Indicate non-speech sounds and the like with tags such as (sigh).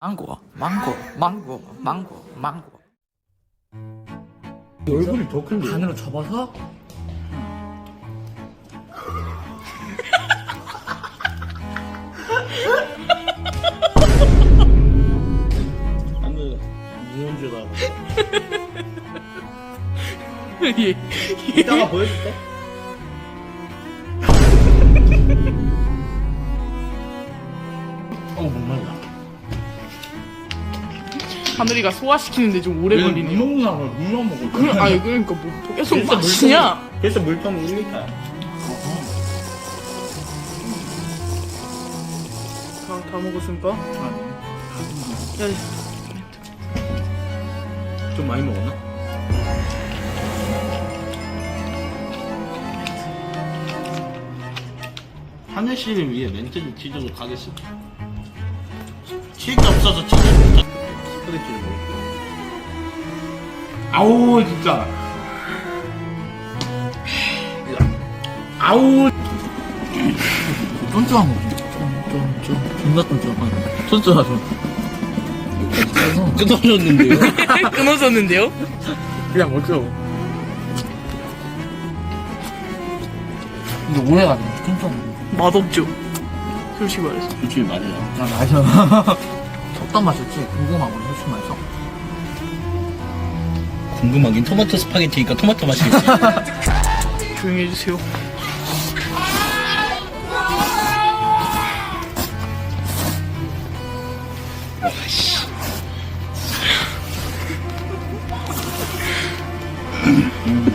망고, 망고, 망고, 망고, 망고. 얼굴이 더 큰데. 반으로 접어서 무슨 줄 알아. 예. 이따가 보여줄게. 하늘이가 소화시키는데 좀 오래 걸리네요. 물 먹나 봐. 물만 먹어. 그래, 아니 그러니까 뭐 계속 그래서 마시냐? 물통- 그래서 물통 1리터야. 다, 다 먹었으니까. 야, 좀 많이 먹었나? 하늘 씨를 위해 멘트를 치도록 하겠습니다. 칠게 없어서 치즈 못 스프레치를 먹을게요. 아우 진짜. 아우. 쫀쫀한 거. 쫀쫀쫀. 존나 쫀쫀한. 쫀쫀하죠. 끊어졌는데요? (laughs) 끊어졌는데요? 그냥 먹죠. 근데 오해가 안 돼. 쫀쫀. 맛없죠. 솔직히 말해서. 솔직히 맞아요. 아 맞아 어떤 맛일지 궁금하고 솔직히 말해서. 궁금하긴 토마토 스파게티니까 토마토 맛이겠지 (laughs) 조용히 해주세요. 와씨. (laughs) 음.